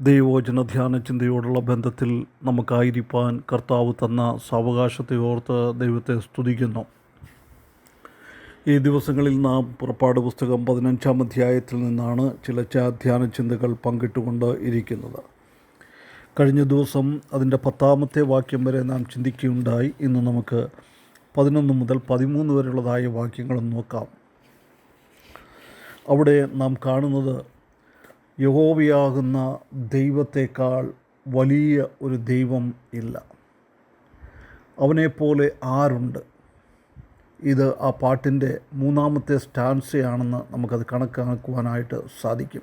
ദൈവോചന ധ്യാന ചിന്തയോടുള്ള ബന്ധത്തിൽ നമുക്കായിരിക്കാൻ കർത്താവ് തന്ന സാവകാശത്തെ ഓർത്ത് ദൈവത്തെ സ്തുതിക്കുന്നു. ഈ ദിവസങ്ങളിൽ നാം പുറപ്പാട് പുസ്തകം പതിനഞ്ചാം അധ്യായത്തിൽ നിന്നാണ് ചില ധ്യാന ചിന്തകൾ പങ്കിട്ടുകൊണ്ട് ഇരിക്കുന്നത്. കഴിഞ്ഞ ദിവസം അതിന്റെ പത്താമത്തെ വാക്യം വരെ നാം ചിന്തിക്കുകയുണ്ടായി. ഇന്ന് നമുക്ക് പതിനൊന്ന് മുതൽ പതിമൂന്ന് വരെയുള്ളതായ വാക്യങ്ങളും നോക്കാം. അവിടെ നാം കാണുന്നത് യഹോവയാകുന്ന ദൈവത്തേക്കാൾ വലിയ ഒരു ദൈവം ഇല്ല. അവനെപ്പോലെ ആരുണ്ട്? ഇത് ആ പാട്ടിന്റെ മൂന്നാമത്തെ സ്റ്റാൻസയാണെന്ന് നമുക്കത് കണക്കാക്കുവാനായിട്ട് സാധിക്കും.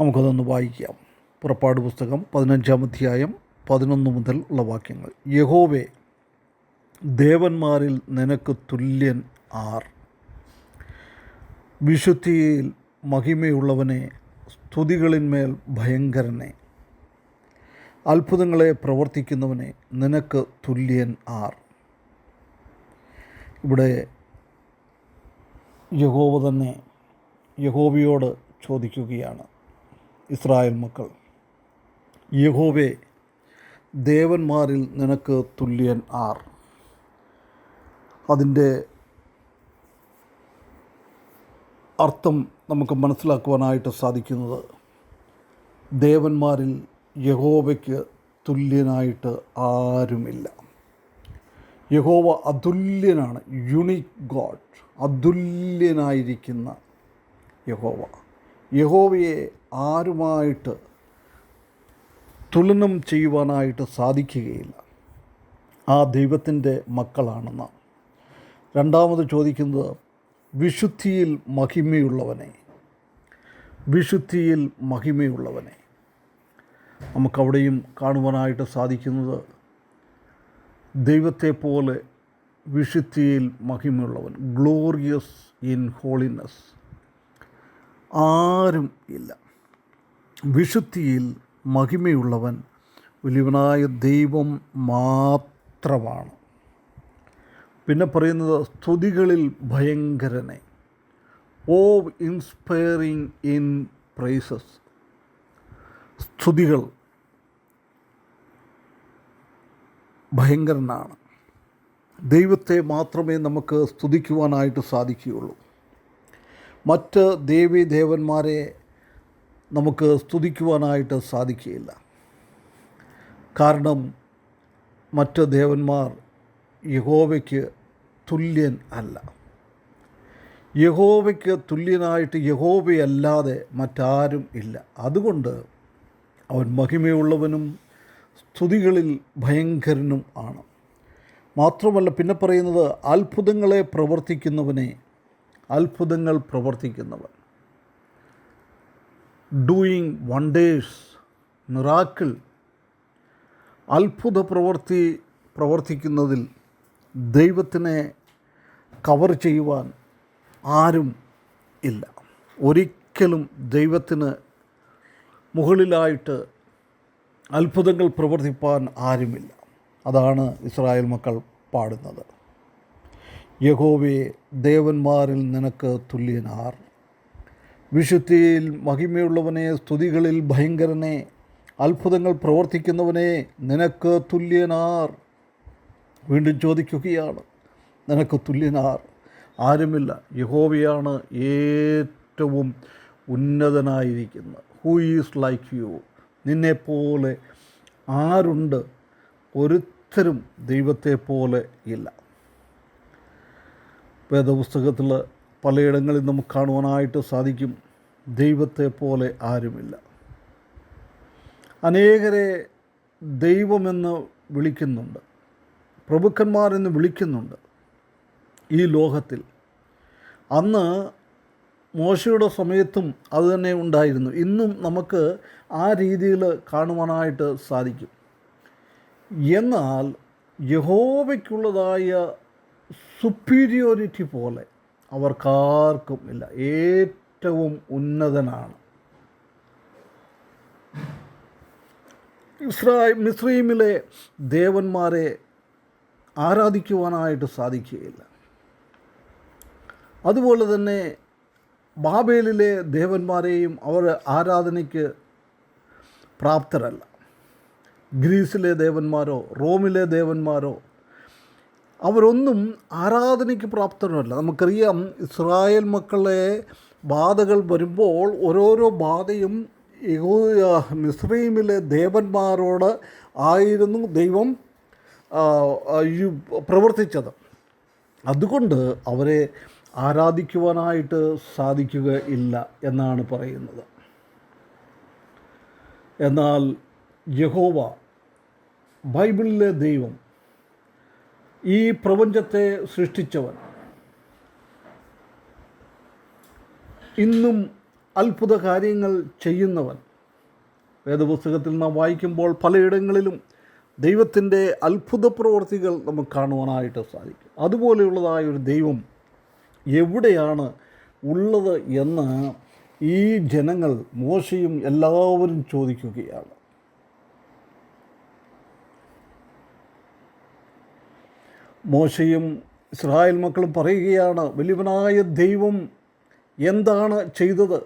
നമുക്കതൊന്ന് വായിക്കാം. പുറപ്പാട് പുസ്തകം പതിനഞ്ചാം അധ്യായം പതിനൊന്ന് മുതൽ ഉള്ള വാക്യങ്ങൾ. യഹോവേ ദേവന്മാരിൽ നിനക്ക് തുല്യൻ ആർ. വിശുദ്ധിയിൽ മഹിമയുള്ളവനെ സ്തുതികളിന്മേൽ ഭയങ്കരനെ. അത്ഭുതങ്ങളെ പ്രവർത്തിക്കുന്നവനെ നിനക്ക് തുല്യൻ ആർ. ഇവിടെ യഹോവ തന്നെ യഹോവയോട് ചോദിക്കുകയാണ് ഇസ്രായേൽ മക്കൾ. യഹോവെ ദേവന്മാരിൽ നിനക്ക് തുല്യൻ ആർ. അതിന്റെ അർത്ഥം നമുക്ക് മനസ്സിലാക്കുവാനായിട്ട് സാധിക്കുന്നത് ദേവന്മാരിൽ യഹോവയ്ക്ക് തുല്യനായിട്ട് ആരുമില്ല. യഹോവ അതുല്യനാണ് യുണീക് ഗോഡ് അതുല്യനായിരിക്കുന്ന യഹോവ. യഹോവയെ ആരുമായിട്ട് തുലനം ചെയ്യുവാനായിട്ട് സാധിക്കുകയില്ല. ആ ദൈവത്തിന്റെ മക്കളാണ് നാം രണ്ടാമത് ചോദിക്കുന്നത് വിശുദ്ധിയിൽ മഹിമയുള്ളവനെ. വിശുദ്ധിയിൽ മഹിമയുള്ളവനെ. നമുക്കവിടെയും കാണുവാനായിട്ട് സാധിക്കുന്നത് ദൈവത്തെ പോലെ വിശുദ്ധിയിൽ മഹിമയുള്ളവൻ ഗ്ലോറിയസ് ഇൻ ഹോളിനെസ് ആരും ഇല്ല. വിശുദ്ധിയിൽ മഹിമയുള്ളവൻ വലിയവനായ ദൈവം മാത്രമാണ്. പിന്നെ പറയുന്നത് സ്തുതികളിൽ ഭയങ്കരനെ. ഓ ഇൻസ്പയറിങ് ഇൻ പ്രൈസസ്. സ്തുതികൾ ഭയങ്കരനാണ്. ദൈവത്തെ മാത്രമേ നമുക്ക് സ്തുതിക്കുവാനായിട്ട് സാധിക്കുകയുള്ളൂ. മറ്റ് ദേവി ദേവന്മാരെ നമുക്ക് സ്തുതിക്കുവാനായിട്ട് സാധിക്കുകയില്ല. കാരണം മറ്റ് ദേവന്മാർ യഹോവയ്ക്ക് തുല്യൻ അല്ല. യഹോവയ്ക്ക് തുല്യനായിട്ട് യഹോവയല്ലാതെ മറ്റാരും ഇല്ല. അതുകൊണ്ട് അവൻ മഹിമയുള്ളവനും സ്തുതികളിൽ ഭയങ്കരനും ആണ്. മാത്രമല്ല പിന്നെ പറയുന്നത് അത്ഭുതങ്ങളെ പ്രവർത്തിക്കുന്നവനെ അത്ഭുതങ്ങൾ പ്രവർത്തിക്കുന്നവൻ. ഡൂയിങ് വണ്ടേഴ്സ് മിറാക്കിൾ അത്ഭുത പ്രവൃത്തി പ്രവർത്തിക്കുന്നതിൽ ദൈവത്തിനെ കവർ ചെയ്യുവാൻ ആരും ഇല്ല. ഒരിക്കലും ദൈവത്തിന് മുകളിലായിട്ട് അത്ഭുതങ്ങൾ പ്രവർത്തിപ്പാൻ ആരുമില്ല. അതാണ് ഇസ്രായേൽ മക്കൾ പാടുന്നത്. യഹോവേ ദേവന്മാരിൽ നിനക്ക് തുല്യനാർ. വിശുദ്ധിയിൽ മഹിമയുള്ളവനെ സ്തുതികളിൽ ഭയങ്കരനെ അത്ഭുതങ്ങൾ പ്രവർത്തിക്കുന്നവനെ നിനക്ക് തുല്യനാർ. വീണ്ടും ചോദിക്കുകയാണ് നിനക്ക് തുല്യനാർ ആരുമില്ല. യഹോവയാണ് ഏറ്റവും ഉന്നതനായിരിക്കുന്നത്. ഹൂ ഈസ് ലൈക്ക് യു നിന്നെപ്പോലെ ആരുണ്ട്? ഒരുത്തരും ദൈവത്തെ പോലെ ഇല്ല. വേദപുസ്തകത്തിൽ പലയിടങ്ങളിൽ നമുക്ക് കാണുവാനായിട്ട് സാധിക്കും ദൈവത്തെ പോലെ ആരുമില്ല. അനേകരെ ദൈവമെന്ന് വിളിക്കുന്നുണ്ട്. പ്രഭുക്കന്മാരെന്ന് വിളിക്കുന്നുണ്ട് ഈ ലോകത്തിൽ. അന്ന് മോശയുടെ സമയത്തും അതുതന്നെ ഉണ്ടായിരുന്നു. ഇന്നും നമുക്ക് ആ രീതിയിൽ കാണുവാനായിട്ട് സാധിക്കും. എന്നാൽ യഹോവയ്ക്കുള്ളതായ സുപ്പീരിയോറിറ്റി പോലെ അവർക്കാർക്കും ഇല്ല. ഏറ്റവും ഉന്നതനാണ്. ഇസ്രായേൽ മിസ്രീമിലെ ദേവന്മാരെ ആരാധിക്കുവാനായിട്ട് സാധിക്കുകയില്ല. അതുപോലെ തന്നെ ബാബേലിലെ ദേവന്മാരെയും അവർ ആരാധനയ്ക്ക് പ്രാപ്തരല്ല. ഗ്രീസിലെ ദേവന്മാരോ റോമിലെ ദേവന്മാരോ അവരൊന്നും ആരാധനയ്ക്ക് പ്രാപ്തരല്ല. നമുക്കറിയാം ഇസ്രായേൽ മക്കളെ ബാധകൾ വരുമ്പോൾ ഓരോരോ ബാധയും മിസ്രൈമിലെ ദേവന്മാരോട് ആയിരുന്നു ദൈവം പ്രവർത്തിച്ചത്. അതുകൊണ്ട് അവരെ ആരാധിക്കുവാനായിട്ട് സാധിക്കുകയില്ല എന്നാണ് പറയുന്നത്. എന്നാൽ യഹോവ ബൈബിളിലെ ദൈവം ഈ പ്രപഞ്ചത്തെ സൃഷ്ടിച്ചവൻ ഇന്നും അത്ഭുത കാര്യങ്ങൾ ചെയ്യുന്നവൻ. വേദപുസ്തകത്തിൽ നാം വായിക്കുമ്പോൾ പലയിടങ്ങളിലും ദൈവത്തിന്റെ അത്ഭുത പ്രവർത്തികൾ നമുക്ക് കാണുവാനായിട്ട് സാധിക്കും. അതുപോലെയുള്ളതായ ഒരു ദൈവം എവിടെയാണ് ഉള്ളത് എന്ന് ഈ ജനങ്ങൾ മോശയും എല്ലാവരും ചോദിക്കുകയാണ്. മോശയും ഇസ്രായേൽ മക്കളും പറയുകയാണ് വലിയവനായ ദൈവം എന്താണ് ചെയ്തത്?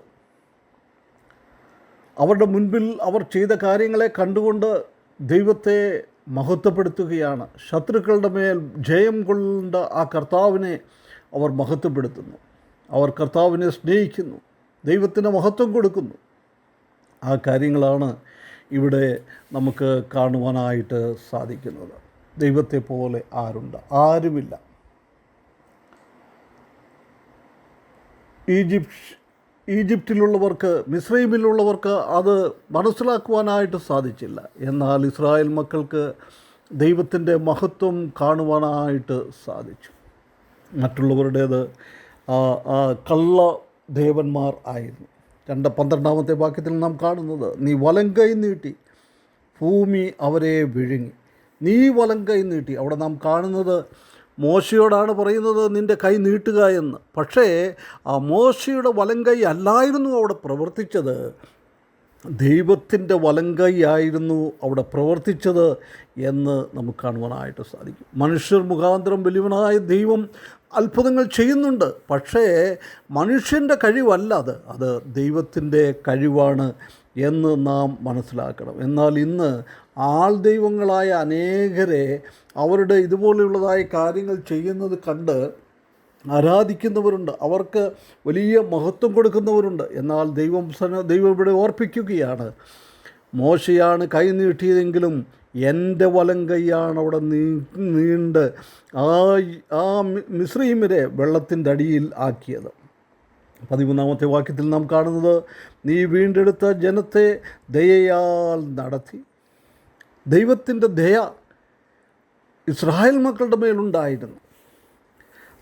അവരുടെ മുൻപിൽ അവർ ചെയ്ത കാര്യങ്ങളെ കണ്ടുകൊണ്ട് ദൈവത്തെ മഹത്വപ്പെടുത്തുകയാണ്. ശത്രുക്കളുടെ മേൽ ജയം കൊണ്ട ആ കർത്താവിനെ അവർ മഹത്വപ്പെടുത്തുന്നു. അവർ കർത്താവിനെ സ്നേഹിക്കുന്നു. ദൈവത്തിന് മഹത്വം കൊടുക്കുന്നു. ആ കാര്യങ്ങളാണ് ഇവിടെ നമുക്ക് കാണുവാനായിട്ട് സാധിക്കുന്നത്. ദൈവത്തെ പോലെ ആരുണ്ട്? ആരുമില്ല. ഈജിപ്റ്റ് ഈജിപ്തിലുള്ളവർക്ക് മിസ്രൈമിലുള്ളവർക്ക് അത് മനസ്സിലാക്കുവാനായിട്ട് സാധിച്ചില്ല. എന്നാൽ ഇസ്രായേൽ മക്കൾക്ക് ദൈവത്തിന്റെ മഹത്വം കാണുവാനായിട്ട് സാധിച്ചു. മറ്റുള്ളവരുടേത് കള്ള ദേവന്മാർ ആയിരുന്നു. രണ്ട് പന്ത്രണ്ടാമത്തെ വാക്യത്തിൽ നാം കാണുന്നത് നീ വലങ്കൈ നീട്ടി ഭൂമി അവരെ വിഴുങ്ങി. നീ വലങ്കൈ നീട്ടി. അവിടെ നാം കാണുന്നത് മോശയോടാണ് പറയുന്നത് നിന്റെ കൈ നീട്ടുക എന്ന്. പക്ഷേ ആ മോശയുടെ വലങ്കൈ അല്ലായിരുന്നു അവിടെ പ്രവർത്തിച്ചത്. ദൈവത്തിന്റെ വലങ്കൈയായിരുന്നു അവിടെ പ്രവർത്തിച്ചത് എന്ന് നമുക്ക് കാണുവാനായിട്ട് സാധിക്കും. മനുഷ്യർ മുഖാന്തരം വലിയവനായ ദൈവം അത്ഭുതങ്ങൾ ചെയ്യുന്നുണ്ട്. പക്ഷേ മനുഷ്യന്റെ കഴിവല്ല അത്. അത് ദൈവത്തിന്റെ കഴിവാണ് എന്ന് നാം മനസ്സിലാക്കണം. എന്നാൽ ഇന്ന് ആൾ ദൈവങ്ങളായ അനേകരെ അവരുടെ ഇതുപോലെയുള്ളതായ കാര്യങ്ങൾ ചെയ്യുന്നത് കണ്ട് ആരാധിക്കുന്നവരുണ്ട്. അവർക്ക് വലിയ മഹത്വം കൊടുക്കുന്നവരുണ്ട്. എന്നാൽ ദൈവം ദൈവം ഇവിടെ ഓർപ്പിക്കുകയാണ്. മോശയാണ് കൈ നീട്ടിയതെങ്കിലും എന്റെ വലം കൈയാണ് അവിടെ നീ നീണ്ട് ആ ആ മി- മിസ്രൈമിനെ വെള്ളത്തിന്റെ അടിയിൽ ആക്കിയത്. പതിമൂന്നാമത്തെ വാക്യത്തിൽ നാം കാണുന്നത് നീ വീണ്ടെടുത്ത ജനത്തെ ദയയാൽ നടത്തി. ദൈവത്തിന്റെ ദയ ഇസ്രായേൽ മക്കളുടെ മേലുണ്ടായിരുന്നു.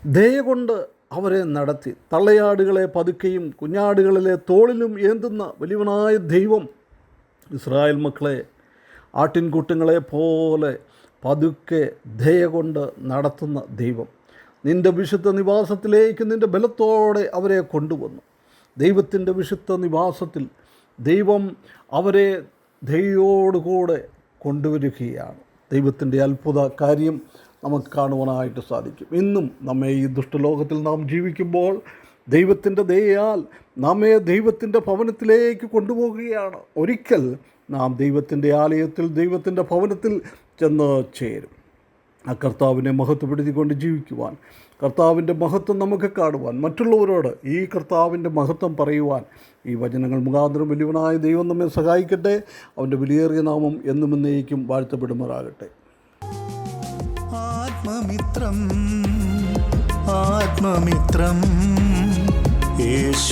ദയ കൊണ്ട് അവരെ നടത്തി. തള്ളയാടുകളെ പതുക്കെയും കുഞ്ഞാടുകളിലെ തോളിലും ഏന്തുന്ന വലിയവനായ ദൈവം ഇസ്രായേൽ മക്കളെ ആട്ടിൻകൂട്ടങ്ങളെ പോലെ പതുക്കെ ദയ കൊണ്ട് നടത്തുന്ന ദൈവം. നിന്റെ വിശുദ്ധ നിവാസത്തിലേക്ക് നിന്റെ ബലത്തോടെ അവരെ കൊണ്ടുവന്നു. ദൈവത്തിന്റെ വിശുദ്ധ നിവാസത്തിൽ ദൈവം അവരെ ദയോടുകൂടെ കൊണ്ടുവരികയാണ്. ദൈവത്തിന്റെ അത്ഭുത കാര്യം നമുക്ക് കാണുവാനായിട്ട് സാധിക്കും. ഇന്നും നമ്മെ ഈ ദുഷ്ടലോകത്തിൽ നാം ജീവിക്കുമ്പോൾ ദൈവത്തിന്റെ ദയയാൽ നമ്മെ ദൈവത്തിന്റെ ഭവനത്തിലേക്ക് കൊണ്ടുപോകുകയാണ്. ഒരിക്കൽ നാം ദൈവത്തിന്റെ ആലയത്തിൽ ദൈവത്തിന്റെ ഭവനത്തിൽ ചെന്ന് ചേരും. ആ കർത്താവിനെ മഹത്വപ്പെടുത്തിക്കൊണ്ട് ജീവിക്കുവാൻ കർത്താവിന്റെ മഹത്വം നമുക്ക് കാണുവാൻ മറ്റുള്ളവരോട് ഈ കർത്താവിന്റെ മഹത്വം പറയുവാൻ ഈ വചനങ്ങൾ മുഖാന്തരം വലിയവനായ ദൈവം നമ്മെ സഹായിക്കട്ടെ. അവന്റെ വിലയേറിയ നാമം എന്നും എന്നേക്കും വാഴ്ത്തപ്പെടുമാറാകട്ടെ. ആത്മമിത്രം ആത്മമിത്രം യേശു